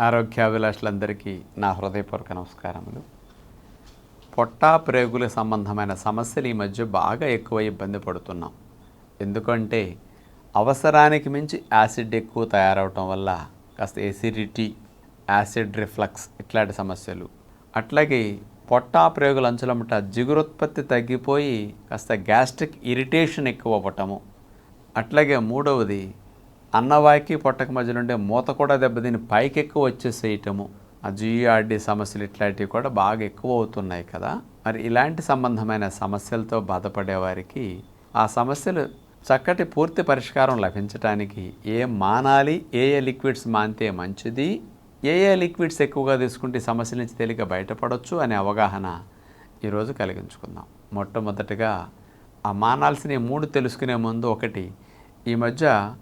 ఆరోగ్యాభిలాషులందరికీ నా హృదయపూర్వక నమస్కారములు. పొట్టా ప్రేగుల సంబంధమైన సమస్యలు ఈ మధ్య బాగా ఎక్కువ ఇబ్బంది పడుతున్నాం. ఎందుకంటే అవసరానికి మించి యాసిడ్ ఎక్కువ తయారవటం వల్ల కాస్త ఎసిడిటీ యాసిడ్ రిఫ్లక్స్ ఇట్లాంటి సమస్యలు. అట్లాగే పొట్టా ప్రేగుల అంచులమట జిగురుత్పత్తి తగ్గిపోయి కాస్త గ్యాస్ట్రిక్ ఇరిటేషన్ ఎక్కువ అవ్వటము. అట్లాగే మూడవది అన్నవాయికి పొట్టక మధ్యలో ఉండే మూత కూడా దెబ్బతిని పైకి ఎక్కువ వచ్చేసేయటము. ఆ జిఆర్డి సమస్యలు ఇట్లాంటివి కూడా బాగా ఎక్కువ అవుతున్నాయి కదా. మరి ఇలాంటి సంబంధమైన సమస్యలతో బాధపడేవారికి ఆ సమస్యలు చక్కటి పూర్తి పరిష్కారం లభించడానికి ఏ మానాలి ఏ ఏ లిక్విడ్స్ మానితే మంచిది ఏ ఏ లిక్విడ్స్ ఎక్కువగా తీసుకుంటే సమస్యల నుంచి తేలిక బయటపడవచ్చు అనే అవగాహన ఈరోజు కలిగించుకుందాం. మొట్టమొదటిగా ఆ మానాల్సిన మూడు తెలుసుకునే ముందు ఒకటి ఈ మధ్య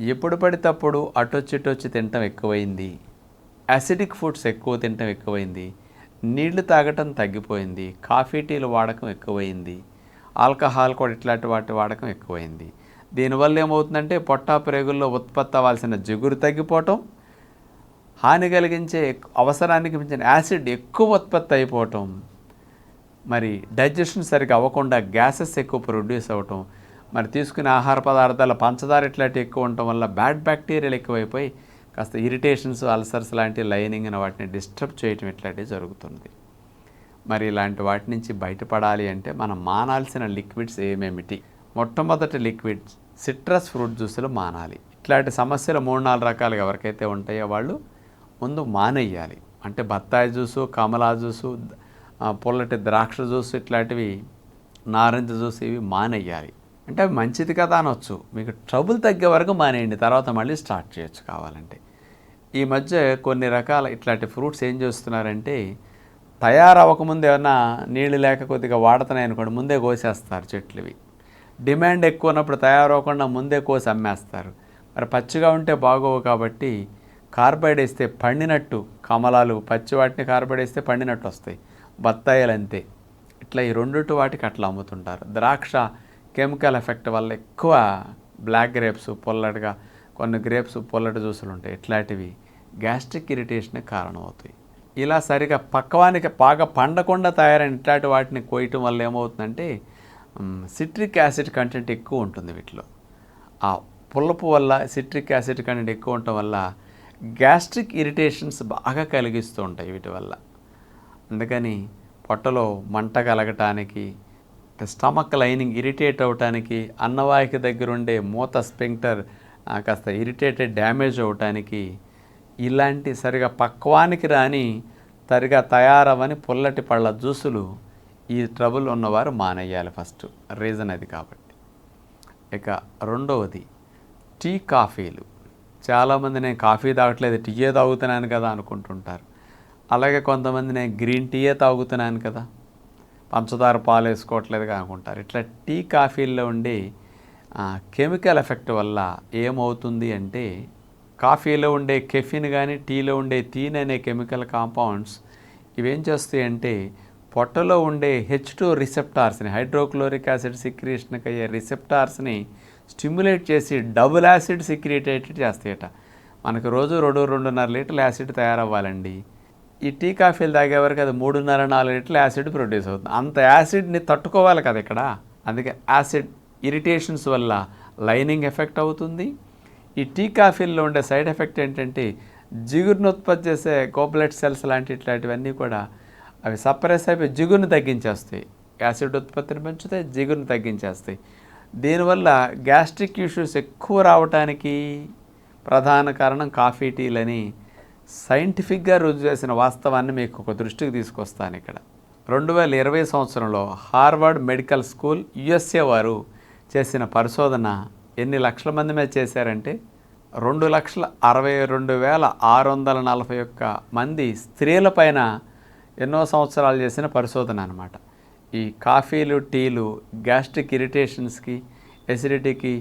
ఎప్పుడు పడితప్పుడు అటొచ్చి ఇటొచ్చి తినటం ఎక్కువైంది. యాసిడిక్ ఫుడ్స్ ఎక్కువ తినటం ఎక్కువైంది. నీళ్ళు తాగటం తగ్గిపోయింది. కాఫీ టీలు వాడకం ఎక్కువైంది. ఆల్కహాల్ కూడా ఇట్లాంటి వాటి వాడకం ఎక్కువైంది. దీనివల్ల ఏమవుతుందంటే పొట్టా ప్రేగుల్లో ఉత్పత్తి అవ్వాల్సిన జిగురు తగ్గిపోవటం హాని కలిగించే అవసరానికి మించిన యాసిడ్ ఎక్కువ ఉత్పత్తి అయిపోవటం మరి డైజెషన్ సరిగ్గా అవ్వకుండా గ్యాసెస్ ఎక్కువ ప్రొడ్యూస్ అవ్వటం మరి తీసుకునే ఆహార పదార్థాల పంచదార ఇట్లాంటి ఎక్కువ ఉండటం వల్ల బ్యాడ్ బ్యాక్టీరియాలు ఎక్కువైపోయి కాస్త ఇరిటేషన్స్ అల్సర్స్ లాంటి లైనింగ్ అని వాటిని డిస్టర్బ్ చేయటం ఇట్లాంటివి జరుగుతుంది. మరి ఇలాంటి వాటి నుంచి బయటపడాలి అంటే మనం మానాల్సిన లిక్విడ్స్ ఏమేమిటి? మొట్టమొదటి లిక్విడ్ సిట్రస్ ఫ్రూట్ జ్యూసులు మానాలి. ఇట్లాంటి సమస్యలు మూడు నాలుగు రకాలుగా ఎవరికైతే ఉంటాయో వాళ్ళు ముందు మానేయాలి. అంటే బత్తాయి జ్యూసు కమలా జ్యూసు పుల్లటి ద్రాక్ష జ్యూస్ ఇట్లాంటివి నారింజ జ్యూస్ ఇవి మానేయాలి. అంటే అవి మంచిది కదా అనొచ్చు. మీకు ట్రబుల్ తగ్గే వరకు మానేయండి. తర్వాత మళ్ళీ స్టార్ట్ చేయొచ్చు కావాలంటే. ఈ మధ్య కొన్ని రకాల ఇట్లాంటి ఫ్రూట్స్ ఏం చేస్తున్నారంటే తయారవ్వకముందు ఏమన్నా నీళ్ళు లేక కొద్దిగా వాడుతున్నాయి అనుకోండి ముందే కోసేస్తారు చెట్లువి. డిమాండ్ ఎక్కువ ఉన్నప్పుడు తయారవ్వకుండా ముందే కోసి అమ్మేస్తారు. మరి పచ్చిగా ఉంటే బాగోవు కాబట్టి కార్బైడ్ వేస్తే పండినట్టు కమలాలు పచ్చి వాటిని కార్బైడ్ వేస్తే పండినట్టు వస్తాయి. బత్తాయిలు అంతే ఇట్లా ఈ రెండుటి వాటికి అట్లా అమ్ముతుంటారు. ద్రాక్ష కెమికల్ ఎఫెక్ట్ వల్ల ఎక్కువ బ్లాక్ గ్రేప్స్ పొల్లటిగా కొన్ని గ్రేప్స్ పొల్లటి జ్యూసులు ఉంటాయి. ఇట్లాంటివి గ్యాస్ట్రిక్ ఇరిటేషన్కి కారణమవుతాయి. ఇలా సరిగా పక్వానికి బాగా పండకుండా తయారైన ఇట్లాంటి వాటిని కోయటం వల్ల ఏమవుతుందంటే సిట్రిక్ యాసిడ్ కంటెంట్ ఎక్కువ ఉంటుంది వీటిలో. ఆ పుల్లపు వల్ల సిట్రిక్ యాసిడ్ కంటెంట్ ఎక్కువ ఉండటం వల్ల గ్యాస్ట్రిక్ ఇరిటేషన్స్ బాగా కలిగిస్తూ ఉంటాయి వీటి వల్ల. అందుకని పొట్టలో మంట కలగటానికి స్టమక్ లైనింగ్ ఇరిటేట్ అవటానికి అన్నవాహిక దగ్గర ఉండే మూత స్పెంక్టర్ కాస్త ఇరిటేటెడ్ డ్యామేజ్ అవటానికి ఇలాంటి సరిగా పక్వానికి రాని సరిగా తయారవని పుల్లటి పళ్ళ జ్యూసులు ఈ ట్రబుల్ ఉన్నవారు మానేయాలి ఫస్ట్. రీజన్ అది కాబట్టి. ఇక రెండవది టీ కాఫీలు. చాలామంది నేను కాఫీ తాగట్లేదు టీయే తాగుతున్నాను కదా అనుకుంటుంటారు. అలాగే కొంతమంది నేను గ్రీన్ టీయే తాగుతున్నాను కదా. పంచదార పాలు వేసుకోవట్లేదు కానుకుంటారు ఇట్లా టీ కాఫీల్లో ఉండే కెమికల్ ఎఫెక్ట్ వల్ల ఏమవుతుంది అంటే కాఫీలో ఉండే కెఫిన్ కానీ టీలో ఉండే తీన్ అనే కెమికల్ కాంపౌండ్స్ ఇవేం చేస్తాయి అంటే పొట్టలో ఉండే హెచ్ టూ రిసెప్టార్స్ని హైడ్రోక్లోరిక్ యాసిడ్ సిక్రియేషన్కి అయ్యే రిసెప్టార్స్ని స్టిమ్యులేట్ చేసి డబుల్ యాసిడ్ సిక్రియేటెడ్ చేస్తాయట. మనకు రోజు రెండు రెండున్నర లీటర్ల యాసిడ్ తయారవ్వాలండి. ఈ టీ కాఫీలు తాగేవరకు అది మూడున్నర నాలుగు లీటర్ల యాసిడ్ ప్రొడ్యూస్ అవుతుంది. అంత యాసిడ్ని తట్టుకోవాలి కదా ఇక్కడ. అందుకే యాసిడ్ ఇరిటేషన్స్ వల్ల లైనింగ్ ఎఫెక్ట్ అవుతుంది. ఈ టీ కాఫీల్లో ఉండే సైడ్ ఎఫెక్ట్ ఏంటంటే జిగురును ఉత్పత్తి చేసే కోబ్లెట్ సెల్స్ లాంటి ఇట్లాంటివన్నీ కూడా అవి సప్రెస్ అయిపోయి జిగురుని తగ్గించేస్తాయి. యాసిడ్ ఉత్పత్తిని పెంచుతాయి జిగురుని తగ్గించేస్తాయి. దీనివల్ల గ్యాస్ట్రిక్ ఇష్యూస్ ఎక్కువ రావటానికి ప్రధాన కారణం కాఫీ టీలని సైంటిఫిక్గా రుజువు చేసిన వాస్తవాన్ని మీకు ఒక దృష్టికి తీసుకొస్తాను ఇక్కడ. రెండు వేల ఇరవై సంవత్సరంలో హార్వర్డ్ మెడికల్ స్కూల్ యుఎస్ఏ వారు చేసిన పరిశోధన ఎన్ని లక్షల మంది మీద చేశారంటే రెండు లక్షల అరవై రెండు వేల ఆరు వందల నలభై ఒక్క మంది స్త్రీలపైన ఎన్నో సంవత్సరాలు చేసిన పరిశోధన అనమాట ఈ కాఫీలు టీలు గ్యాస్ట్రిక్ ఇరిటేషన్స్కి ఎసిడిటీకి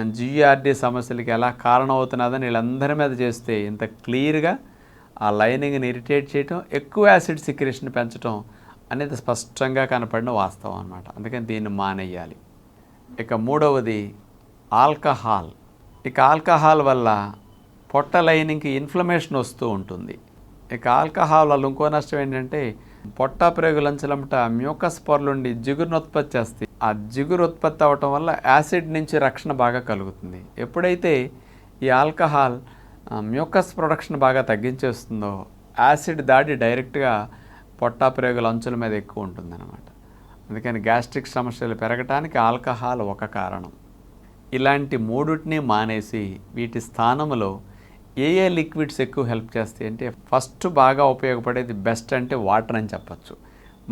జిఆర్డీ సమస్యలకి ఎలా కారణమవుతున్నదని వీళ్ళందరి మీద చేస్తే ఇంత క్లియర్గా ఆ లైనింగ్ని ఇరిటేట్ చేయటం ఎక్కువ యాసిడ్ సిక్రేషన్ పెంచడం అనేది స్పష్టంగా కనపడిన వాస్తవం అనమాట అందుకని దీన్ని మానేయాలి. ఇక మూడవది ఆల్కహాల్. ఇక ఆల్కహాల్ వల్ల పొట్ట లైనింగ్కి ఇన్ఫ్లమేషన్ వస్తూ ఉంటుంది. ఇక ఆల్కహాల్ వల్ల ఇంకో నష్టం ఏంటంటే పొట్ట ప్రేగులంచలంట మ్యూకస్ పొరలుండి జిగురును ఉత్పత్తి చేస్తాయి ఆ జిగురు ఉత్పత్తి అవటం వల్ల యాసిడ్ నుంచి రక్షణ బాగా కలుగుతుంది. ఎప్పుడైతే ఈ ఆల్కహాల్ మ్యూకస్ ప్రొడక్షన్ బాగా తగ్గించేస్తుందో యాసిడ్ దాడి డైరెక్ట్గా పొట్ట అంచుల మీద ఎక్కువ ఉంటుందన్నమాట. అందుకని గ్యాస్ట్రిక్ సమస్యలు పెరగటానికి ఆల్కహాల్ ఒక కారణం. ఇలాంటి మూడుటిని మానేసి వీటి స్థానంలో ఏ ఏ లిక్విడ్స్ ఎక్కువ హెల్ప్ చేస్తాయి అంటే ఫస్ట్ బాగా ఉపయోగపడేది బెస్ట్ అంటే వాటర్ అని చెప్పచ్చు.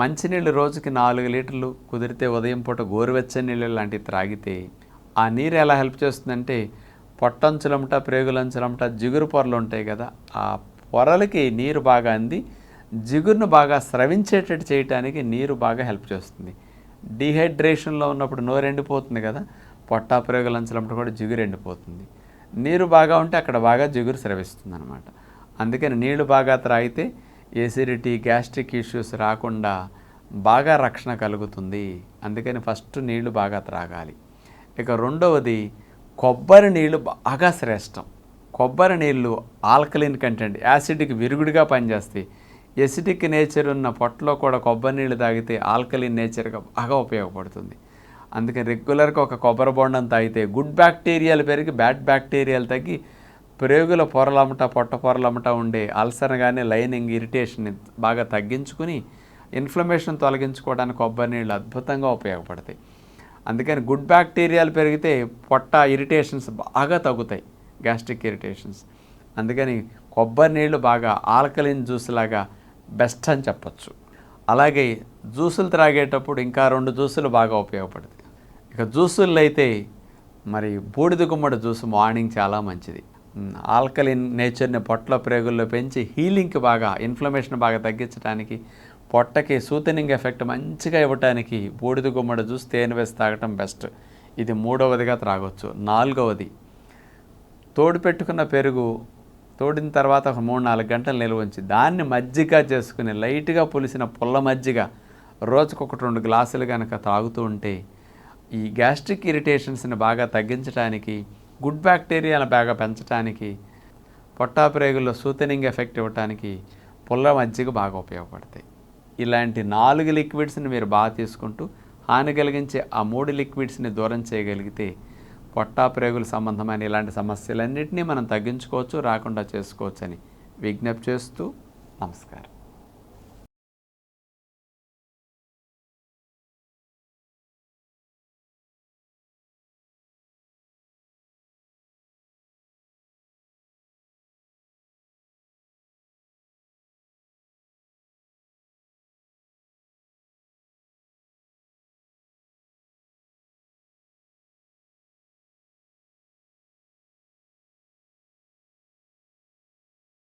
మంచినీళ్ళు రోజుకి నాలుగు లీటర్లు కుదిరితే ఉదయం పూట గోరువెచ్చని నీళ్ళు లాంటివి త్రాగితే ఆ నీరు ఎలా హెల్ప్ చేస్తుందంటే పొట్టంచులమట ప్రేగులంచులమట జిగురు పొరలు ఉంటాయి కదా ఆ పొరలకి నీరు బాగా అంది జిగురును బాగా స్రవించేటట్టు చేయడానికి నీరు బాగా హెల్ప్ చేస్తుంది. డిహైడ్రేషన్లో ఉన్నప్పుడు నోరు ఎండిపోతుంది కదా పొట్ట ప్రేగులంచులమట కూడా జిగురు ఎండిపోతుంది. నీరు బాగా ఉంటే అక్కడ బాగా జిగురు స్రవిస్తుంది అనమాట అందుకని నీళ్ళు బాగా త్రాగితే ఎసిడిటీ గ్యాస్ట్రిక్ ఇష్యూస్ రాకుండా బాగా రక్షణ కలుగుతుంది. అందుకని ఫస్ట్ నీళ్ళు బాగా త్రాగాలి. ఇక రెండవది కొబ్బరి నీళ్ళు బాగా శ్రేష్టం. కొబ్బరి నీళ్ళు ఆల్కలిన్ కంటెంట్ యాసిడ్కి విరుగుడుగా పనిచేస్తాయి. ఎసిడిక్ నేచర్ ఉన్న పొట్టలో కూడా కొబ్బరి నీళ్ళు తాగితే ఆల్కలిన్ నేచర్గా బాగా ఉపయోగపడుతుంది. అందుకని రెగ్యులర్గా ఒక కొబ్బరి బొండం తాగితే గుడ్ బ్యాక్టీరియాలు పెరిగి బ్యాడ్ బ్యాక్టీరియాలు తగ్గి ప్రేగుల పొరలమ్మట పొట్ట పొరలమ్మట ఉండే అల్సర్ కానీ లైనింగ్ ఇరిటేషన్ బాగా తగ్గించుకుని ఇన్ఫ్లమేషన్ తొలగించుకోవడానికి కొబ్బరి నీళ్ళు అద్భుతంగా ఉపయోగపడతాయి. అందుకని గుడ్ బ్యాక్టీరియాలు పెరిగితే పొట్ట ఇరిటేషన్స్ బాగా తగ్గుతాయి గ్యాస్ట్రిక్ ఇరిటేషన్స్. అందుకని కొబ్బరి నీళ్ళు బాగా ఆల్కలిన్ జ్యూస్ లాగా బెస్ట్ అని చెప్పచ్చు. అలాగే జ్యూసులు త్రాగేటప్పుడు ఇంకా రెండు జ్యూసులు బాగా ఉపయోగపడతాయి. ఇక జ్యూసుల్లో అయితే మరి బూడిద గుమ్మడి జ్యూస్ మార్నింగ్ చాలా మంచిది. ఆల్కలిన్ నేచర్ని పొట్ల ప్రేగుల్లో పెంచి హీలింగ్కి బాగా ఇన్ఫ్లమేషన్ బాగా తగ్గించడానికి పొట్టకి సూతనింగ్ ఎఫెక్ట్ మంచిగా ఇవ్వటానికి బూడిద గుమ్మడి జ్యూస్ తేనె వేసి తాగటం బెస్ట్. ఇది మూడవదిగా త్రాగొచ్చు. నాలుగవది తోడు పెట్టుకున్న పెరుగు తోడిన తర్వాత ఒక మూడు నాలుగు గంటలు నిల్వ ఉంచి దాన్ని మజ్జిగ చేసుకుని లైట్గా పులిసిన పుల్ల మజ్జిగ రోజుకు ఒకటి రెండు గ్లాసులు కనుక తాగుతూ ఉంటే ఈ గ్యాస్ట్రిక్ ఇరిటేషన్స్ని బాగా తగ్గించడానికి గుడ్ బ్యాక్టీరియాను బాగా పెంచడానికి పొట్టా ప్రేగుల్లో సూతనింగ్ ఎఫెక్ట్ ఇవ్వడానికి పుల్ల మజ్జిగ బాగా ఉపయోగపడతాయి. ఇలాంటి నాలుగు లిక్విడ్స్ని మీరు బాగా తీసుకుంటూ హాని కలిగించే ఆ మూడు లిక్విడ్స్ని దూరం చేయగలిగితే పొట్టా ప్రేగుల సంబంధమైన ఇలాంటి సమస్యలన్నింటినీ మనం తగ్గించుకోవచ్చు రాకుండా చేసుకోవచ్చు అని విజ్ఞప్తి చేస్తూ నమస్కారం.